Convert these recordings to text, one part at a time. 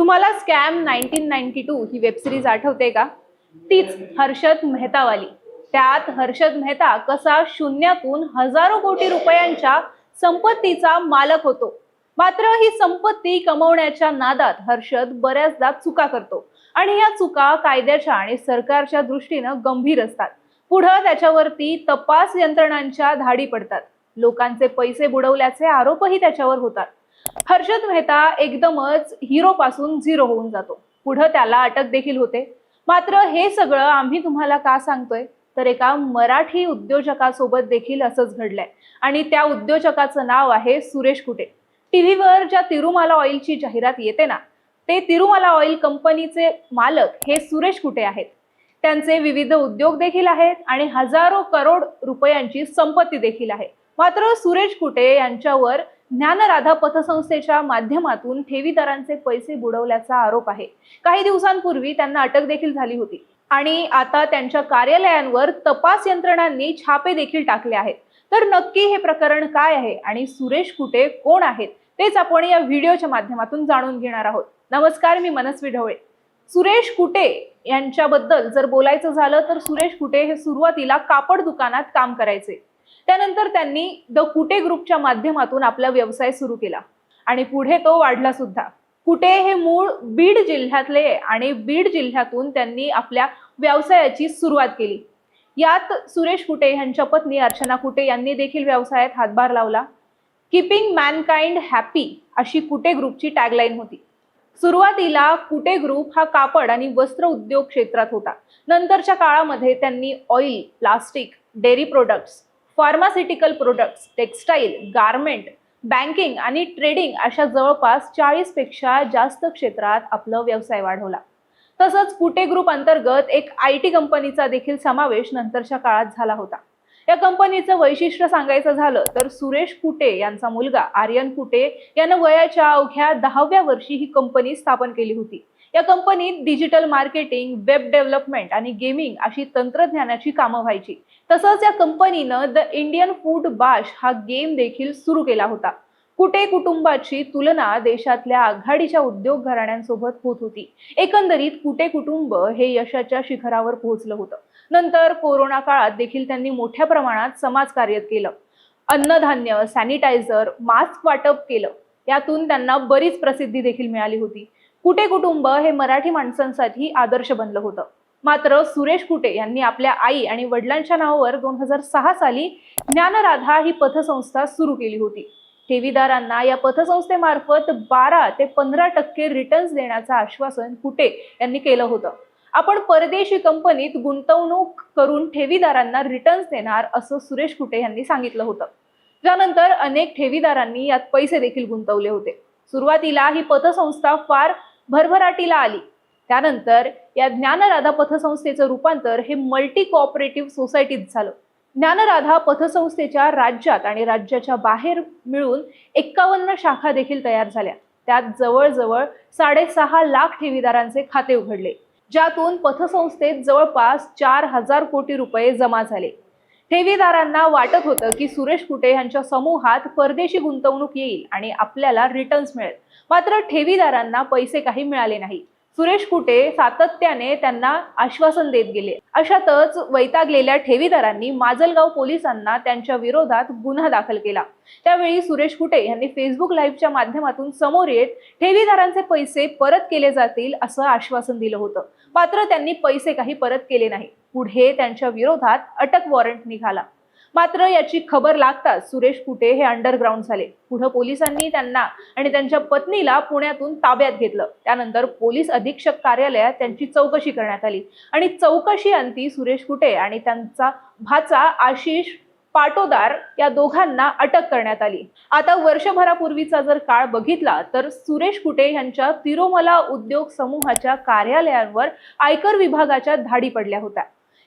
तुम्हाला scam nineteen ninety two ही web series आठवते का? तीच हर्षद मेहतावाली. त्यात हर्षद मेहता कसा शून्यातून हजारो कोटी रुपयांच्या संपत्तीचा मालक होतो. मात्र ही संपत्ती कमवण्याच्या नादात हर्षद बऱ्याचदा चुका करतो. आणि या चुका कायद्याच्या आणि सरकारच्या दृष्टीनं गंभीर असतात. पुढं त्याच्यावरती तपास यंत्रणांच्या धाडी पडतात. लोकांचे पैसे बुडवल्याचे आरोपही त्याच्यावर होतात. हर्षद मेहता एकदमच हिरो पासून झिरो होऊन जातो. पुढं त्याला अटक देखील होते. मात्र हे सगळं आम्ही तुम्हाला का सांगतोय? तर एका मराठी उद्योजकासोबत देखील असंच घडलंय. आणि त्या उद्योजकाचं नाव आहे सुरेश कुटे. टीव्हीवर ज्या तिरुमाला ऑइलची जाहिरात येते ना ते तिरुमाला ऑइल कंपनीचे मालक हे सुरेश कुटे आहेत. त्यांचे विविध उद्योग देखील आहेत आणि हजारो करोड रुपयांची संपत्ती देखील आहे. मात्र सुरेश कुटे यांच्यावर ज्ञानराधा पतसंस्थेच्या माध्यमातून ठेवीदारांचे पैसे बुडवल्याचा आरोप आहे. काही दिवसांपूर्वी त्यांना अटक देखील झाली होती आणि आता त्यांच्या कार्यालयांवर तपास यंत्रणांनी छापे देखील टाकले आहेत. तर नक्की हे प्रकरण काय आहे आणि सुरेश कुटे कोण आहेत तेच आपण या व्हिडिओच्या माध्यमातून जाणून घेणार आहोत. नमस्कार मी मनस्वी ढवळे. सुरेश कुटे यांच्याबद्दल जर बोलायचं झालं तर सुरेश कुटे हे सुरुवातीला कापड दुकानात काम करायचे? त्यानंतर त्यांनी द कुटे ग्रुपच्या माध्यमातून आपला व्यवसाय सुरू केला. आणि पुढे तो वाढला सुद्धा. कुटे हे मूळ बीड जिल्ह्यातले आणि बीड जिल्ह्यातून त्यांनी आपल्या व्यवसायाची सुरुवात केली. यात सुरेश कुटे यांच्या पत्नी अर्चना कुटे यांनी देखील व्यवसायात हातभार लावला. किपिंग मॅनकाइंड हॅपी अशी कुटे ग्रुपची टॅगलाईन होती. सुरुवातीला कुटे ग्रुप हा कापड आणि वस्त्र उद्योग क्षेत्रात होता. नंतरच्या काळामध्ये त्यांनी oil plastic dairy products pharmaceutical products textile garment banking आणि ट्रेडिंग अशा जवळपास चाळीसपेक्षा जास्त क्षेत्रात आपलं व्यवसाय वाढवला. तसंच कुटे ग्रुप अंतर्गत एक आय टी कंपनीचा देखील समावेश नंतरच्या काळात झाला होता. या कंपनीचं वैशिष्ट्य सांगायचं झालं तर सुरेश कुटे यांचा मुलगा आर्यन कुटे यानं वयाच्या अवघ्या दहाव्या वर्षी ही कंपनी स्थापन केली होती. या कंपनीत डिजिटल मार्केटिंग वेब डेव्हलपमेंट आणि गेमिंग अशी तंत्रज्ञानाची कामं व्हायची. तसंच या कंपनीनं द इंडियन फूड बाश हा गेम देखील सुरू केला होता. कुटे कुटुंबाची तुलना देशातल्या आघाडीच्या उद्योग घराण्यांसोबत होत होती. एकंदरीत कुटे कुटुंब हे यशाच्या शिखरावर पोहोचलं होतं. नंतर कोरोना काळात देखील त्यांनी मोठ्या प्रमाणात समाजकार्य केलं. अन्नधान्य सॅनिटायझर मास्क वाटप केलं. यातून त्यांना बरीच प्रसिद्धी देखील मिळाली होती. कुटे कुटुंब हे मराठी माणसांसाठी आदर्श बनलं होतं. मात्र सुरेश कुटे यांनी आपल्या आई आणि वडिलांच्या नावावर दोन हजार सहा साली ज्ञानराधा ही पथसंस्था सुरू केली होती. ठेवीदारांना या पथसंस्थेमार्फत बारा ते पंधरा टक्के रिटर्न्स देण्याचं आश्वासन कुटे यांनी केलं होतं. आपण परदेशी कंपनीत गुंतवणूक करून ठेवीदारांना रिटर्न्स देणार असं सुरेश कुटे यांनी सांगितलं होतं. त्यानंतर अनेक ठेवीदारांनी यात पैसे देखील गुंतवले होते. सुरुवातीला ही पतसंस्था फार भरभराटीला आली. त्यानंतर या ज्ञानराधा पथसंस्थेचं रूपांतर हे मल्टी कोऑपरेटिव्ह सोसायटीत झालं. ज्ञानराधा पथसंस्थेच्या राज्यात आणि राज्याच्या बाहेर मिळून एक्कावन्न शाखा देखील तयार झाल्या. त्यात जवळजवळ साडेसहा लाख ठेवीदारांचे खाते उघडले ज्यातून पथसंस्थेत जवळपास चार हजार कोटी रुपये जमा झाले. ठेवीदारांना वाटत होतं की सुरेश कुटे यांच्या समूहात परदेशी गुंतवणूक येईल आणि आपल्याला रिटर्न्स मिळेल. मात्र ठेवीदारांना पैसे काही मिळाले नाही. सुरेश कुटे सातत्याने त्यांना आश्वासन देत गेले. अशातच वैतागलेल्या ठेवीदारांनी माजलगाव पोलिसांना त्यांच्या विरोधात गुन्हा दाखल केला. त्यावेळी सुरेश कुटे यांनी फेसबुक लाईव्हच्या माध्यमातून समोर येत ठेवीदारांचे पैसे परत केले जातील असं आश्वासन दिलं होतं. मात्र त्यांनी पैसे काही परत केले नाही पुढे त्यांच्या विरोधात अटक वॉरंट निघाला. मात्र याची खबर लागताच सुरेश कुटे हे अंडरग्राऊंड झाले. पुढे पोलिसांनी त्यांना आणि त्यांच्या पत्नीला पुण्यातून ताब्यात घेतलं. त्यानंतर पोलीस अधीक्षक कार्यालयात त्यांची चौकशी करण्यात आली. आणि चौकशी अंती सुरेश कुटे आणि त्यांचा भाचा आशिष पाटोदार या दोघांना अटक करण्यात आली. आता वर्षभरापूर्वीचा जर काळ बघितला तर सुरेश कुटे यांच्या तिरुमला उद्योग समूहाच्या कार्यालयांवर आयकर विभागाच्या धाडी पडल्या होत्या.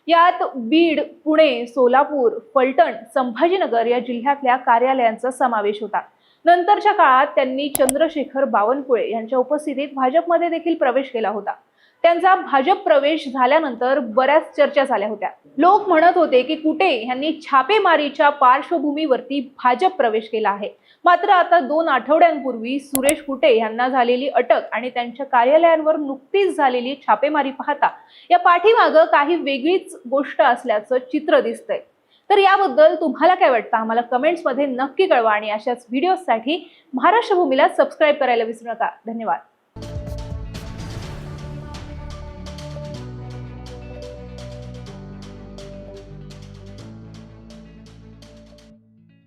यात बीड पुणे सोलापूर फलटण संभाजीनगर या जिल्ह्यातल्या कार्यालयांचा समावेश होता. नंतरच्या काळात त्यांनी चंद्रशेखर बावनकुळे यांच्या उपस्थितीत भाजपमध्ये देखील प्रवेश केला होता. त्यांचा भाजप प्रवेश झाल्यानंतर बऱ्याच चर्चा झाल्या होत्या. लोक म्हणत होते की कुटे यांनी छापेमारीच्या पार्श्वभूमीवरती भाजप प्रवेश केला आहे. मात्र आता दोन आठवड्यांपूर्वी सुरेश कुटे यांना झालेली अटक आणि त्यांच्या कार्यालयांवर नुकतीच झालेली छापेमारी पाहता या पाठीमागं काही वेगळीच गोष्ट असल्याचं चित्र दिसतंय. तर याबद्दल तुम्हाला काय वाटतं? आम्हाला कमेंट्समध्ये नक्की कळवा आणि अशाच व्हिडिओसाठी महाराष्ट्र भूमीला सबस्क्राईब करायला विसरू नका. धन्यवाद.